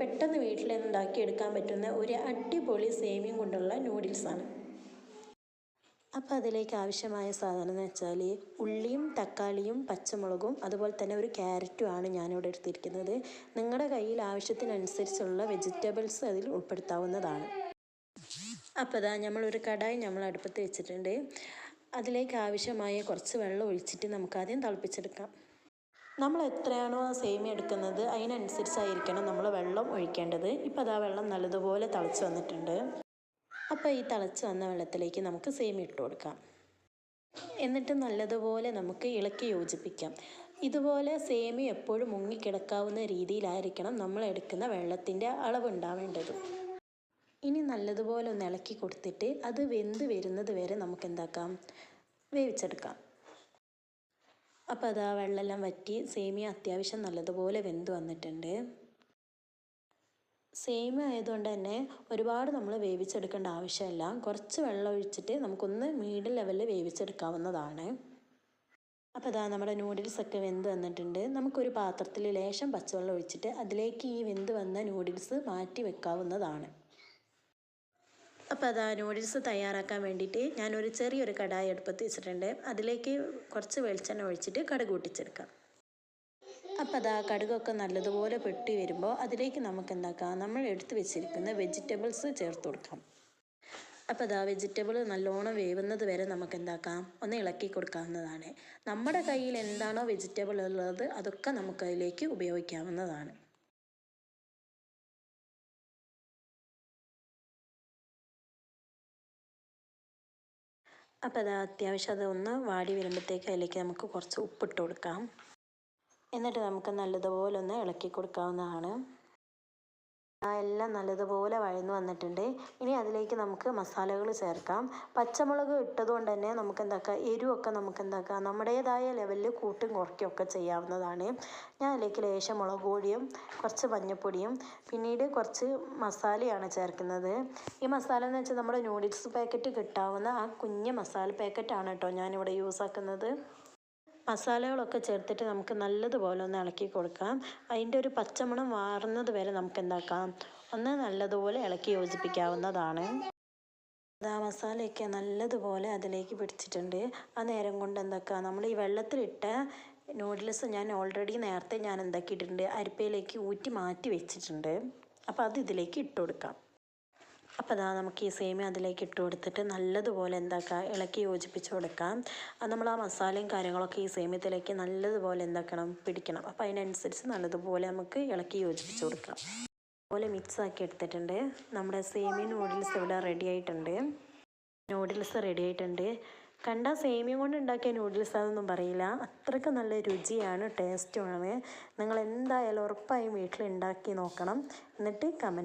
പെട്ടെന്ന് വീട്ടിൽ ഉണ്ടാക്കിയെടുക്കാൻ പറ്റുന്ന ഒരു അടിപൊളി സേമിയം കൊണ്ടുള്ള നൂഡിൽസാണ് അപ്പോൾ അതിലേക്ക് ആവശ്യമായ സാധനം എന്ന് വെച്ചാൽ ഉള്ളിയും തക്കാളിയും പച്ചമുളകും അതുപോലെ തന്നെ ഒരു ക്യാരറ്റുമാണ് ഞാനിവിടെ എടുത്തിരിക്കുന്നത്. നിങ്ങളുടെ കയ്യിൽ ആവശ്യത്തിനനുസരിച്ചുള്ള വെജിറ്റബിൾസ് അതിൽ ഉൾപ്പെടുത്താവുന്നതാണ്. അപ്പോൾ ഇതാ നമ്മളൊരു കടായി നമ്മൾ അടുപ്പത്ത് വെച്ചിട്ടുണ്ട്. അതിലേക്ക് ആവശ്യമായ കുറച്ച് വെള്ളം ഒഴിച്ചിട്ട് നമുക്കാദ്യം തിളപ്പിച്ചെടുക്കാം. നമ്മൾ എത്രയാണോ സേമിയ എടുക്കുന്നത് അതിനനുസരിച്ചായിരിക്കണം നമ്മൾ വെള്ളം ഒഴിക്കേണ്ടത്. ഇപ്പോൾ അതാ വെള്ളം നല്ലതുപോലെ തിളച്ച് വന്നിട്ടുണ്ട്. അപ്പോൾ ഈ തിളച്ച് വന്ന വെള്ളത്തിലേക്ക് നമുക്ക് സേമിയ ഇട്ട് കൊടുക്കാം. എന്നിട്ട് നല്ലതുപോലെ നമുക്ക് ഇളക്കി യോജിപ്പിക്കാം. ഇതുപോലെ സേമി എപ്പോഴും മുങ്ങിക്കിടക്കാവുന്ന രീതിയിലായിരിക്കണം നമ്മൾ എടുക്കുന്ന വെള്ളത്തിന്റെ അളവ് ഉണ്ടാവേണ്ടത് ഇനി നല്ലതുപോലെ ഒന്ന് ഇളക്കി കൊടുത്തിട്ട് അത് വെന്ത് വരുന്നത് വരെ നമുക്ക് എന്താക്കാം? വേവിച്ചെടുക്കാം. അപ്പോൾ ആ വെള്ളമെല്ലാം വറ്റി സേമിയ അത്യാവശ്യം നല്ലതുപോലെ വെന്ത് വന്നിട്ടുണ്ട്. സേമിയ ആയതുകൊണ്ട് തന്നെ ഒരുപാട് നമ്മൾ വേവിച്ചെടുക്കേണ്ട ആവശ്യമില്ല. കുറച്ച് വെള്ളം ഒഴിച്ചിട്ട് നമുക്കൊന്ന് മീഡിയം ലെവലിൽ വേവിച്ചെടുക്കാവുന്നതാണ്. അപ്പോൾ ഇതാ നമ്മുടെ നൂഡിൽസ് ഒക്കെ വെന്ത് വന്നിട്ടുണ്ട്. നമുക്കൊരു പാത്രത്തിൽ ലേശം പച്ചവെള്ളം ഒഴിച്ചിട്ട് അതിലേക്ക് ഈ വെന്ത് വന്ന നൂഡിൽസ് മാറ്റി വെക്കാവുന്നതാണ്. അപ്പോൾ അതാ നൂഡിൽസ് തയ്യാറാക്കാൻ വേണ്ടിയിട്ട് ഞാനൊരു ചെറിയൊരു കടായി അടുപ്പത്ത് വെച്ചിട്ടുണ്ട്. അതിലേക്ക് കുറച്ച് വെളിച്ചെണ്ണ ഒഴിച്ചിട്ട് കടുക് കൂട്ടിച്ചെടുക്കാം. അപ്പോൾ ആ കടുകൊക്കെ നല്ലതുപോലെ പെട്ടി വരുമ്പോൾ അതിലേക്ക് നമുക്ക് എന്താക്കാം? നമ്മൾ എടുത്ത് വെച്ചിരിക്കുന്ന വെജിറ്റബിൾസ് ചേർത്ത് കൊടുക്കാം. അപ്പോൾ അതാ വെജിറ്റബിൾ നല്ലോണം വേവുന്നത് വരെ നമുക്ക് എന്താക്കാം? ഒന്ന് ഇളക്കി കൊടുക്കാവുന്നതാണ്. നമ്മുടെ കയ്യിൽ എന്താണോ വെജിറ്റബിൾ ഉള്ളത് അതൊക്കെ നമുക്ക് അതിലേക്ക് ഉപയോഗിക്കാവുന്നതാണ്. അപ്പോൾ അത് അത്യാവശ്യം അതൊന്ന് വാടി വരുമ്പോഴത്തേക്ക് അതിലേക്ക് നമുക്ക് കുറച്ച് ഉപ്പിട്ട് കൊടുക്കാം. എന്നിട്ട് നമുക്ക് നല്ലതുപോലെ ഒന്ന് ഇളക്കി കൊടുക്കാവുന്നതാണ്. എല്ലാം നല്ലതുപോലെ വഴന്നു വന്നിട്ടുണ്ട്. ഇനി അതിലേക്ക് നമുക്ക് മസാലകൾ ചേർക്കാം. പച്ചമുളക് ഇട്ടതുകൊണ്ട് തന്നെ നമുക്ക് എന്താക്കാം എരിവൊക്കെ നമുക്ക് എന്താക്കാം നമ്മുടേതായ ലെവലിൽ കൂട്ടും കുറയ്ക്കുകയൊക്കെ ചെയ്യാവുന്നതാണ്. ഞാൻ അതിലേക്ക് ലേശം മുളക് പൊടിയും കുറച്ച് മഞ്ഞൾപ്പൊടിയും പിന്നീട് കുറച്ച് മസാലയാണ് ചേർക്കുന്നത്. ഈ മസാല എന്ന് വെച്ചാൽ നമ്മുടെ നൂഡിൽസ് പാക്കറ്റ് കിട്ടാവുന്ന ആ കുഞ്ഞ് മസാല പാക്കറ്റാണ് കേട്ടോ ഞാനിവിടെ യൂസ് ആക്കുന്നത്. മസാലകളൊക്കെ ചേർത്തിട്ട് നമുക്ക് നല്ലതുപോലെ ഒന്ന് ഇളക്കി കൊടുക്കാം. അതിന്റെ ഒരു പച്ചമണം വാറുന്നത് വരെ നമുക്ക് എന്താക്കാം? ഒന്ന് നല്ലതുപോലെ ഇളക്കി യോജിപ്പിക്കാവുന്നതാണ്. ആ മസാലയൊക്കെ നല്ലതുപോലെ അതിലേക്ക് പിടിച്ചിട്ടുണ്ട്. ആ നേരം കൊണ്ട് എന്താക്കുക നമ്മൾ ഈ വെള്ളത്തിലിട്ട നൂഡിൽസ് ഞാൻ ഓൾറെഡി നേരത്തെ ഞാൻ എന്താക്കിയിട്ടുണ്ട്? അരിപ്പയിലേക്ക് ഊറ്റി മാറ്റി വെച്ചിട്ടുണ്ട്. അപ്പോൾ അത് ഇതിലേക്ക് ഇട്ട് കൊടുക്കാം. അപ്പോൾ അതാ നമുക്ക് ഈ സേമിയ അതിലേക്ക് ഇട്ട് കൊടുത്തിട്ട് നല്ലതുപോലെ എന്താക്കുക ഇളക്കി യോജിപ്പിച്ച് കൊടുക്കാം. അത് നമ്മൾ ആ മസാലയും കാര്യങ്ങളൊക്കെ ഈ സേമിയത്തിലേക്ക് നല്ലതുപോലെ എന്താക്കണം പിടിക്കണം. അപ്പോൾ അതിനനുസരിച്ച് നല്ലതുപോലെ നമുക്ക് ഇളക്കി യോജിപ്പിച്ച് കൊടുക്കാം. അതുപോലെ മിക്സ് ആക്കി എടുത്തിട്ടുണ്ട്. നമ്മുടെ സേമിയ നൂഡിൽസ് ഇവിടെ റെഡി ആയിട്ടുണ്ട്. നൂഡിൽസ് റെഡി ആയിട്ടുണ്ട്. കണ്ട സേമിയ കൊണ്ട് ഉണ്ടാക്കിയ നൂഡിൽസ് അതൊന്നും പറയില്ല. അത്രയ്ക്ക് നല്ല രുചിയാണ് ടേസ്റ്റുമാണ് നിങ്ങൾ എന്തായാലും ഉറപ്പായും വീട്ടിൽ ഉണ്ടാക്കി നോക്കണം. എന്നിട്ട് കമന്റ്